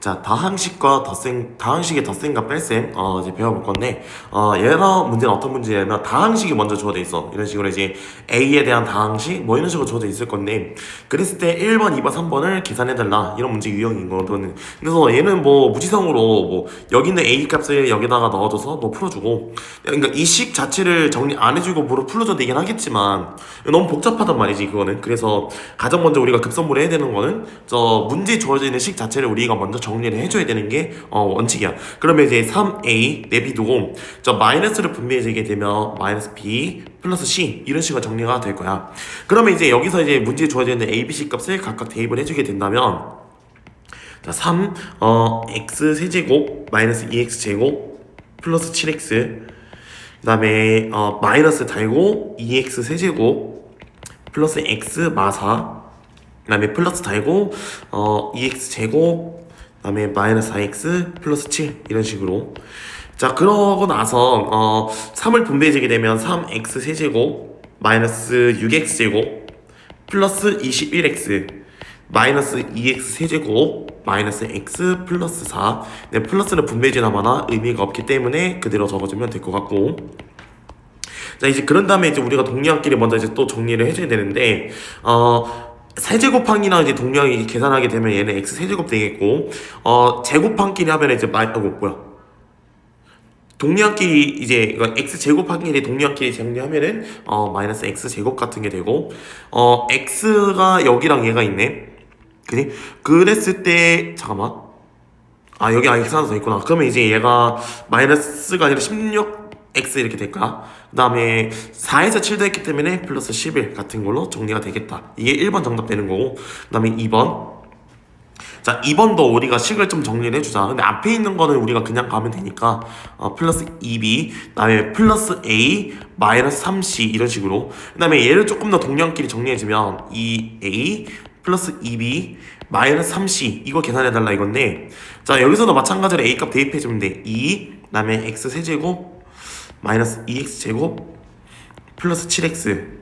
자, 다항식과 덧셈, 다항식의 덧셈과 뺄셈, 어, 이제 배워볼 건데, 어, 얘가 문제는 어떤 문제냐면, 다항식이 먼저 주어져 있어. 이런 식으로 이제, A에 대한 다항식, 뭐 이런 식으로 주어져 있을 건데, 그랬을 때 1번, 2번, 3번을 계산해달라. 이런 문제 유형인 거거든. 그래서 얘는 뭐, 무지성으로, 뭐, 여기 있는 A 값을 여기다가 넣어줘서 뭐 풀어주고, 그러니까 이 식 자체를 정리 안 해주고 뭐로 풀어줘도 되긴 하겠지만, 너무 복잡하단 말이지, 그거는. 그래서, 가장 먼저 우리가 급선무를 해야 되는 거는, 저, 문제 주어져 있는 식 자체를 우리가 먼저 정리를 해줘야 되는 게 어, 원칙이야. 그러면 이제 3a 내비두고 저 마이너스를 분배해지게 되면 마이너스 b 플러스 c 이런 식으로 정리가 될 거야. 그러면 이제 여기서 이제 문제에 주어져 있는 a, b, c 값을 각각 대입을 해주게 된다면 자, 3 어, x 세제곱 마이너스 2x 제곱 플러스 7x 그 다음에 어, 마이너스 달고 2x 세제곱 플러스 x 마사 그 다음에 플러스 달고 어 2x 제곱 그 다음에 마이너스 4x 플러스 7 이런 식으로. 자 그러고 나서 어 3을 분배해주게 되면 3x 세제곱 마이너스 6x 제곱 플러스 21x 마이너스 2x 세제곱 마이너스 x 플러스 4 네, 플러스는 분배지나마나 의미가 없기 때문에 그대로 적어주면 될 것 같고. 자 이제 그런 다음에 이제 우리가 동리함끼리 먼저 이제 또 정리를 해줘야 되는데 어 세제곱항이나 이제 동량이 계산하게 되면 얘는 x 세제곱 되겠고 어 제곱항끼리 하면 이제 마이 어 뭐야. 동량끼리 이제 이거 x 제곱항끼리 동량끼리 정리하면은 어 마이너스 x 제곱 같은 게 되고 어 x가 여기랑 얘가 있네. 그지? 그랬을 때 잠깐만. 아 여기 x 하나 더 있구나. 그러면 이제 얘가 마이너스가 아니라 16x 이렇게 될까? 그 다음에 4에서 7 더했기 때문에 플러스 11 같은 걸로 정리가 되겠다. 이게 1번 정답 되는 거고 그 다음에 2번. 자 2번도 우리가 식을 좀 정리를 해주자. 근데 앞에 있는 거는 우리가 그냥 가면 되니까 어, 플러스 2b 그 다음에 플러스 a 마이너스 3c 이런 식으로. 그 다음에 얘를 조금 더 동량끼리 정리해주면 2a 플러스 2b 마이너스 3c 이거 계산해달라 이건데 자 여기서도 마찬가지로 a 값 대입해주면 돼2 그 다음에 x 세제곱 마이너스 2x 제곱 플러스 7x 그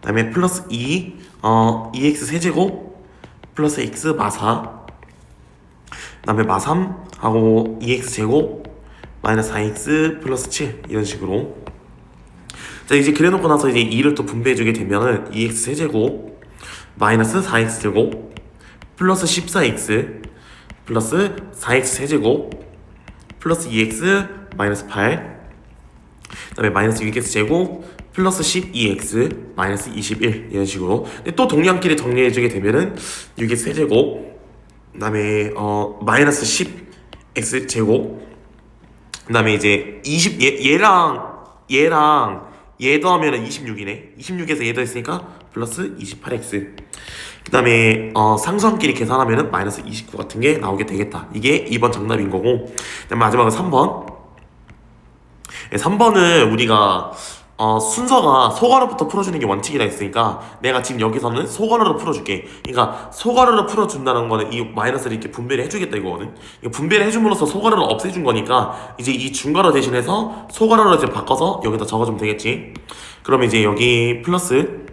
다음에 플러스 2 어, 2x 세제곱 플러스 x 마사. 그 다음에 마3 하고 2x 제곱 마이너스 4x 플러스 7 이런 식으로. 자 이제 그래놓고 나서 이제 2를 또 분배해주게 되면은 2x 세제곱 마이너스 4x 제곱 플러스 14x 플러스 4x 세제곱 플러스 2x 마이너스 8 그 다음에 마이너스 6x 제곱 플러스 12x 마이너스 21 이런 식으로. 근데 또 동량끼리 정리해주게 되면은 6x 세제곱 그 다음에 어 마이너스 10x 제곱 그 다음에 이제 20 얘, 얘랑 얘랑 얘 더하면은 26이네. 26에서 얘 더했으니까 플러스 28x 그 다음에 어, 상수함끼리 계산하면은 마이너스 29 같은 게 나오게 되겠다. 이게 2번 정답인 거고. 그다음에 마지막은 3번 3번은 우리가 어, 순서가 소괄호부터 풀어주는 게 원칙이라 했으니까 내가 지금 여기서는 소괄호로 풀어줄게. 그러니까 소괄호로 풀어준다는 거는 이 마이너스를 이렇게 분배를 해주겠다 이거거든. 이거 분배를 해줌으로써 소괄호를 없애준 거니까 이제 이 중괄호 대신해서 소괄호로 이제 바꿔서 여기다 적어주면 되겠지. 그러면 이제 여기 플러스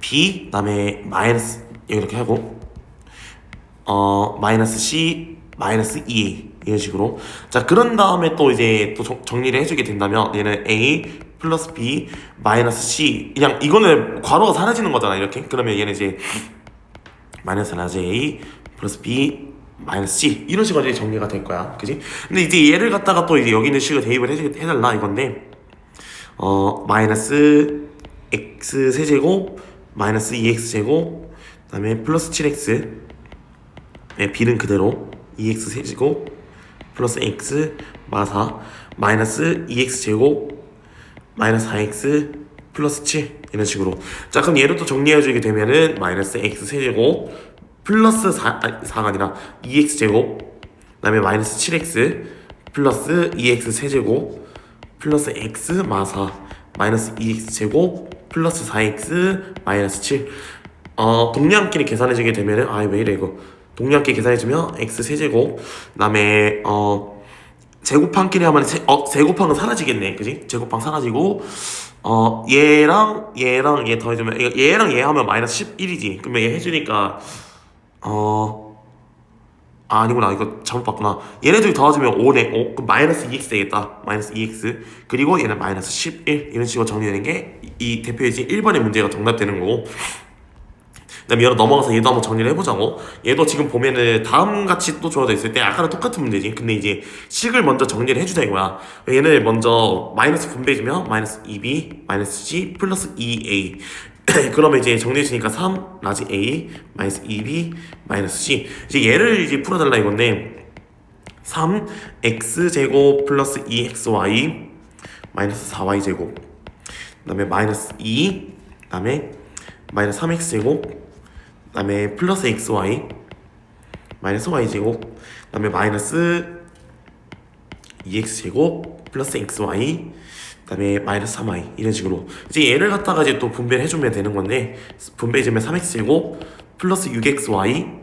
b 그다음에 마이너스 이렇게 하고 어 마이너스 c 마이너스 2 이런 식으로. 자 그런 다음에 또 이제 또 정, 정리를 해주게 된다면 얘는 a 플러스 b 마이너스 c. 그냥 이거는 괄호가 사라지는 거잖아 이렇게. 그러면 얘는 이제 마이너스 라지 a 플러스 b 마이너스 c. 이런 식으로 이제 정리가 될 거야. 그지? 근데 이제 얘를 갖다가 또 이제 여기 있는 식을 대입을 해, 해달라 이건데 어 마이너스 x 세제곱 마이너스 2x 제곱 그 다음에 플러스 7x 네, b는 그대로 2x 세제곱 플러스 x 마사 마이너스 2x 제곱 마이너스 4x 플러스 7 이런 식으로. 자 그럼 얘를 또 정리해주게 되면은 마이너스 x 세제곱 플러스 4, 아니 4가 아니라 2x 제곱 그 다음에 마이너스 7x 플러스 2x 세제곱 플러스 x 마사 마이너스 2x 제곱 플러스 4x 마이너스 7 어, 동량끼리 계산해주게 되면은 아왜 이래 이거 동량끼리 계산해주면 x 세제곱 그다음에 어 제곱항끼리 하면 세, 어 제곱항은 사라지겠네. 그지? 제곱항 사라지고 어 얘랑 얘랑 얘 더해주면 얘- 얘랑 얘 하면 마이너스 11이지. 그러면 얘 해주니까 어 아 아니구나. 이거 잘못 봤구나. 얘네들이 더해지면 5네. 5 그럼 마이너스 2x 되겠다. 마이너스 2x 그리고 얘는 마이너스 11 이런 식으로 정리되는 게 이 대표이지 1번의 문제가 정답되는 거고 그다음에 얘로 넘어가서 얘도 한번 정리를 해보자고. 얘도 지금 보면은 다음 같이 또 주어져 있을 때 아까랑 똑같은 문제지. 근데 이제 식을 먼저 정리를 해주자 이거야. 얘를 먼저 마이너스 분배해주면 마이너스 2b 마이너스 c 플러스 2a 그러면 이제 정리해주니까 3 라지 a 마이너스 2b 마이너스 c 이제 얘를 이제 풀어달라 이건데 3 x 제곱 플러스 2xy 마이너스 4y 제곱. 그 다음에 마이너스 2 그 다음에 마이너스 3x 제곱. 그 다음에 플러스 xy 마이너스 y 제곱 그다음에 마이너스 2x 제곱 플러스 xy 그다음에 마이너스 3y 이런 식으로. 이제 얘를 갖다가 이제 또 분배를 해주면 되는 건데 분배해주면 3x 제곱 플러스 6xy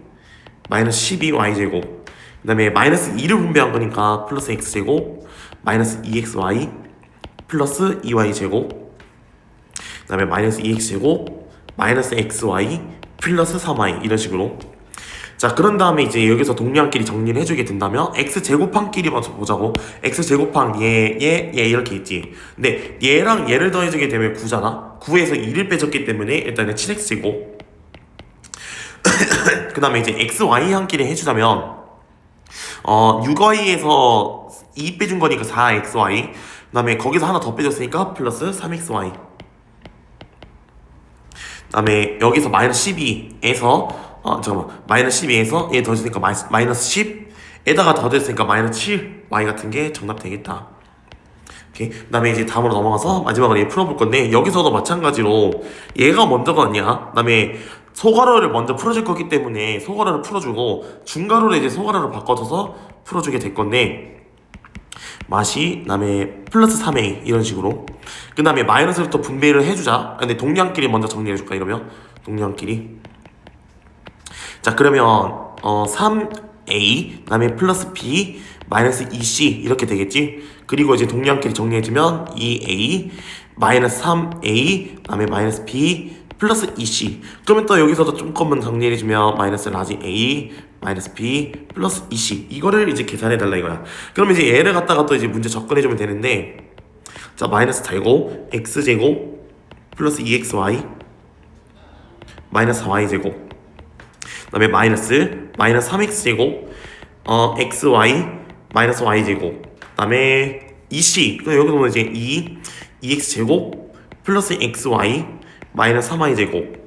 마이너스 12y 제곱 그 다음에 마이너스 2를 분배한 거니까 플러스 x 제곱 마이너스 2xy 플러스 2y 제곱 그 다음에 마이너스 2x 제곱 마이너스 xy 플러스 3y 이런 식으로. 자 그런 다음에 이제 여기서 동량끼리 정리를 해주게 된다면 x 제곱항끼리 먼저 보자고. X 제곱항 얘얘 얘 이렇게 있지. 근데 얘랑 얘를 더해주게 되면 9잖아. 9에서 2를 빼줬기 때문에 일단은 7x 제곱. 그 다음에 이제 xy 항끼리 해주자면 어 6y에서 2 빼준 거니까 4xy 그 다음에 거기서 하나 더 빼줬으니까 플러스 3xy 그 다음에 여기서 마이너스 12에서 어 잠깐만 마이너스 12에서 얘 더해주니까 마이너스, 마이너스 10 에다가 더해주니까 마이너스 7 y 같은 게 정답 되겠다. 오케이? 그 다음에 이제 다음으로 넘어가서 마지막으로 얘 풀어볼 건데 여기서도 마찬가지로 얘가 먼저가 아니야 그 다음에 소괄호를 먼저 풀어줄 거기 때문에 소괄호를 풀어주고 중괄호를 이제 소괄호로 바꿔줘서 풀어주게 될 건데 맛이 그다음에 플러스 3a 이런 식으로. 그 다음에 마이너스를 또 분배를 해주자. 근데 동량끼리 먼저 정리해줄까 이러면? 동량끼리. 자 그러면 어 3a 그다음에 플러스 b 마이너스 2c 이렇게 되겠지? 그리고 이제 동량끼리 정리해주면 2a 마이너스 3a 그다음에 마이너스 b 플러스 2c 그러면 또 여기서도 조금만 정리해주면 마이너스 라지 a 마이너스 b 플러스 2c 이거를 이제 계산해달라 이거야. 그러면 이제 얘를 갖다가 또 이제 문제 접근해주면 되는데 자 마이너스 제곱 x 제곱 플러스 2xy 마이너스 4y 제곱. 그 다음에 마이너스 마이너스 3x 제곱 어 xy 마이너스 y 제곱. 그 다음에 2c 그 여기 보면 이제 2 2x 제곱 플러스 xy 마이너스 3y 제곱.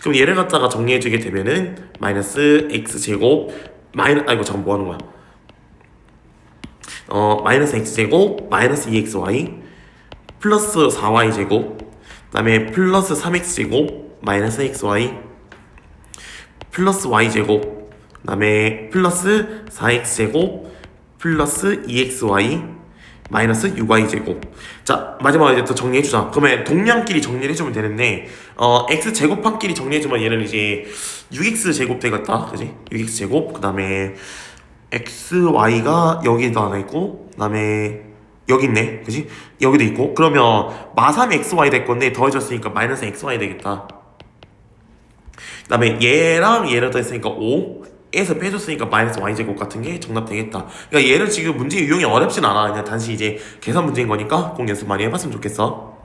그럼 얘를 갖다가 정리해주게 되면은 마이너스 x 제곱 마이너 아이고 잠깐 뭐 하는 거야? 어 마이너스 x 제곱 마이너스 2xy 플러스 4y 제곱. 그다음에 플러스 3x 제곱 마이너스 xy 플러스 y 제곱. 그다음에 플러스 4x 제곱 플러스 2xy 마이너스 6y 제곱. 자 마지막으로 이제 또 정리해주자. 그러면 동량끼리 정리를 해주면 되는데 어 x 제곱항끼리 정리해주면 얘는 이제 6x 제곱 되겠다. 그지? 6x 제곱. 그 다음에 xy가 여기도 하나 있고 그 다음에 여기 있네. 그지? 여기도 있고. 그러면 마삼 xy 될 건데 더해졌으니까 마이너스 xy 되겠다. 그 다음에 얘랑 얘를 더했으니까 5 에서 빼줬으니까 마이너스 y제곱 같은 게 정답 되겠다. 그러니까 얘를 지금 문제 유형이 어렵진 않아. 그냥 단지 이제 계산 문제인 거니까 꼭 연습 많이 해봤으면 좋겠어